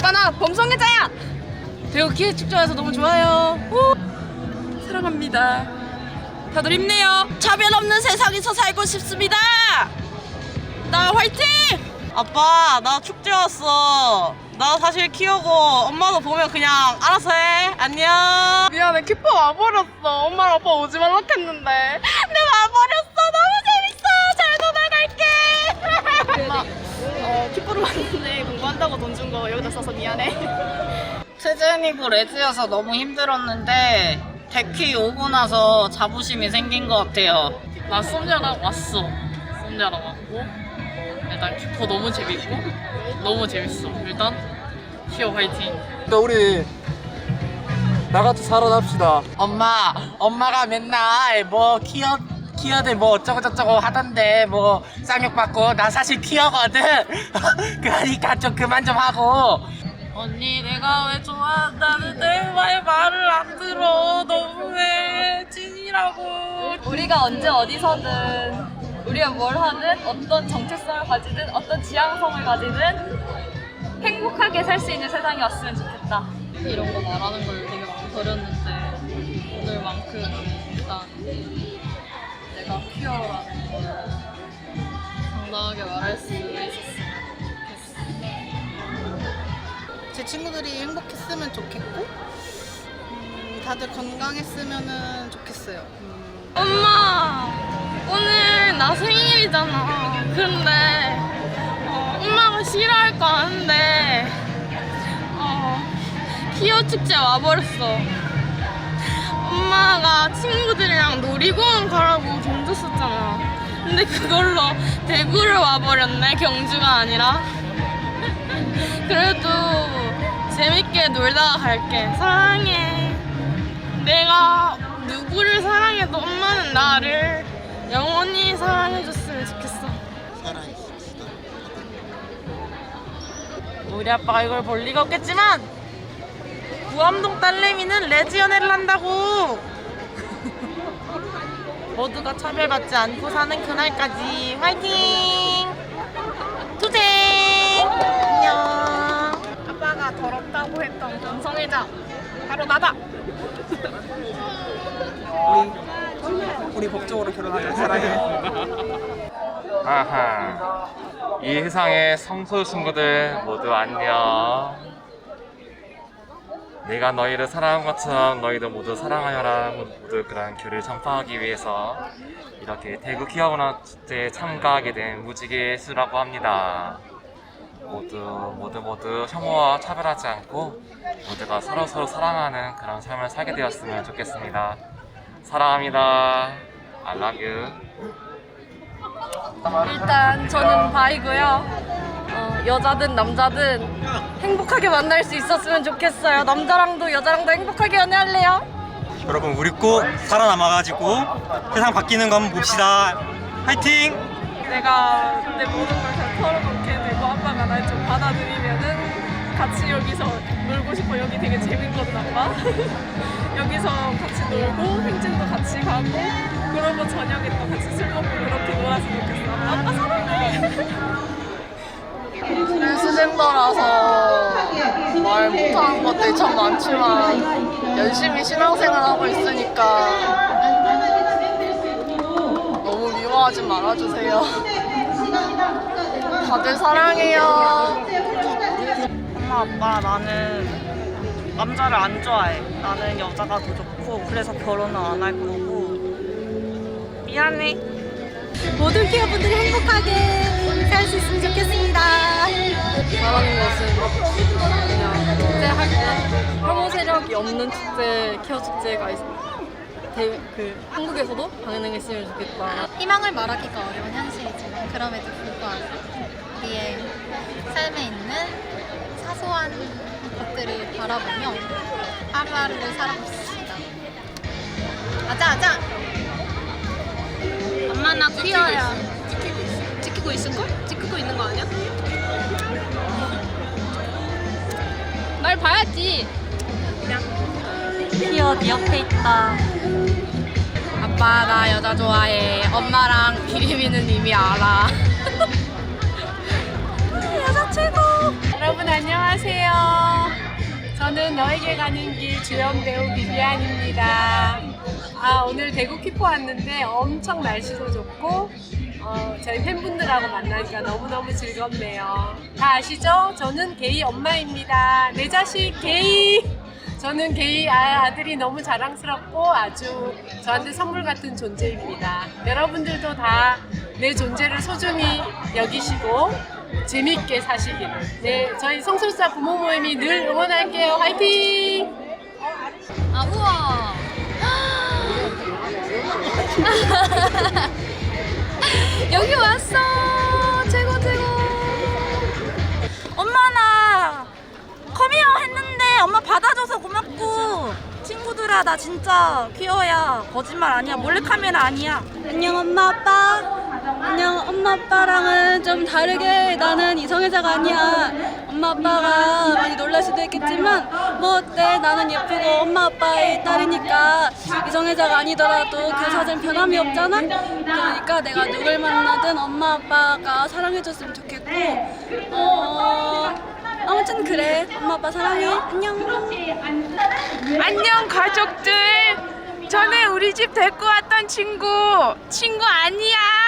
아빠 나 범성애자야. 대구 기획 축제에서 너무 좋아요. 우! 사랑합니다. 다들 힘내요. 차별 없는 세상에서 살고 싶습니다. 나 화이팅! 아빠 나 축제 왔어 나 사실 키우고 엄마도 보면 그냥 알아서 해 안녕 미안해 키퍼 와버렸어. 엄마랑 아빠 오지 말라 했는데. 내가 와버렸어. 너무 재밌어. 잘 놀아 갈게. 엄마 왔는데 공부한다고 돈 준 거 여기다 써서 미안해. 트제니브 레즈여서 너무 힘들었는데 데키 오고 나서 자부심이 생긴 것 같아요. 나 썸녀랑 왔어. 썸녀랑 왔고 일단 키퍼 너무 재밌고 너무 재밌어. 일단 키어 화이팅. 그러니까 우리 나같이 살아납시다. 엄마, 엄마가 맨날 뭐 키어 키어들 뭐 어쩌고 저쩌고 하던데 뭐 쌍욕 받고 나 사실 키어거든. 그러니까 좀 그만 좀 하고. 언니 내가 왜 좋아한다는데 왜 말을 안 들어 너무해 찐이라고 우리가 언제 어디서든 우리가 뭘 하든 어떤 정체성을 가지든 어떤 지향성을 가지든 행복하게 살 수 있는 세상이 왔으면 좋겠다 이런 거 말하는 걸 되게 많이 버렸는데 오늘만큼 걸 당당하게 말할 수 있었으면 제 친구들이 행복했으면 좋겠고 음, 다들 건강했으면 좋겠어요. 음, 엄마 오늘 나 생일이잖아. 근데 어, 엄마가 싫어할 거 아는데 어, 키어 축제 와버렸어 엄마가 친구들이랑 놀이공원 가라고 돈 줬었잖아. 근데 그걸로 대구를 와버렸네 경주가 아니라. 그래도 재밌게 놀다가 갈게. 사랑해. 내가 누구를 사랑해도 엄마는 나를 영원히 사랑해줬으면 좋겠어. 우리 아빠가 이걸 볼 리가 없겠지만 구암동 딸내미는 레지연애를 한다고 모두가 차별받지 않고 사는 그날까지 화이팅 투쟁 안녕 아빠가 더럽다고 했던 변성애자 바로 나다. 우리 법적으로 결혼하자. 사랑해. 아하. 이 세상의 성소 친구들 모두 안녕. 내가 너희를 사랑한 것처럼 너희도 모두 사랑하여라. 모두 그런 교를 전파하기 위해서 이렇게 대구 키아문화 축제에 참가하게 된 무지개 수라고 합니다. 모두 모두 모두 혐오와 차별하지 않고 모두가 서로 서로 사랑하는 그런 삶을 살게 되었으면 좋겠습니다. 사랑합니다. I love you. 일단 저는 바이고요. 어, 여자든 남자든 행복하게 만날 수 있었으면 좋겠어요. 남자랑도 여자랑도 행복하게 연애할래요. 여러분 우리 꼭 살아남아가지고 세상 바뀌는 거 한번 봅시다 화이팅! 내가 내 모든 걸 다 털어놓게 되고 아빠가 날 좀 받아들이면은 같이 여기서 놀고 싶어 여기 되게 재밌거든 아빠 여기서 같이 놀고 행진도 같이 가고 그러고 저녁에 또 같이 술 먹고 그렇게 놀았으면 좋겠어 아빠 사랑해 트랜스젠더라서 말 못하는 것들이 참 많지만 열심히 신앙생활 하고 있으니까 너무 미워하지 말아주세요. 다들 사랑해요. 엄마 아빠 나는 남자를 안 좋아해 나는 여자가 더 좋고 그래서 결혼은 안 할 거고 미안해 모든 키어분들이 행복하게 살수 있으면 좋겠습니다. 말하는 것은 그냥 축제 할때 혐오 세력이 없는 축제, 케어 축제가 있, 대, 그 한국에서도 방영했으면 좋겠다. 희망을 말하기가 어려운 현실이지만 그럼에도 불구하고 우리의 삶에 있는 사소한 것들을 바라보며 하루하루를 살아봅시다. 아자 아자. 엄마 나 퀴어야. 찍히고 있을걸? 있는 거 아니야? 날 봐야지. 키어 네 옆에 있다. 아빠 나 여자 좋아해. 엄마랑 비리비는 이미 알아. 여자 최고. 여러분 여러분 안녕하세요. 저는 너에게 가는 길 주연 배우 비비안입니다. 아 오늘 대구 키포 왔는데 엄청 날씨도 좋고 어, 저희 팬분들하고 만나니까 너무너무 즐겁네요. 다 아시죠? 저는 게이 엄마입니다. 내 자식 게이. 저는 게이 아- 아들이 너무 자랑스럽고 아주 저한테 선물 같은 존재입니다. 여러분들도 다 내 존재를 소중히 여기시고 재밌게 사시기를. 네, 저희 성소수자 부모 모임이 늘 응원할게요. 화이팅! 아 우와. 여기 왔어. 최고 최고. 엄마 나 커밍아웃 했는데 엄마 받아줘서 고맙고. 친구들아 나 진짜 퀴어야. 거짓말 아니야. 몰래카메라 아니야. 안녕 엄마 아빠 엄마 아빠랑은 좀 다르게 나는 이성애자가 아니야 엄마 아빠가 많이 놀랄 수도 있겠지만 뭐 어때 나는 예쁘고 엄마 아빠의 딸이니까 이성애자가 아니더라도 그 사진 변함이 없잖아 그러니까 내가 누굴 만나든 엄마 아빠가 사랑해줬으면 좋겠고 어 아무튼 그래 엄마 아빠 사랑해 안녕 안녕 가족들. 전에 우리 집 데리고 왔던 친구. 친구 아니야.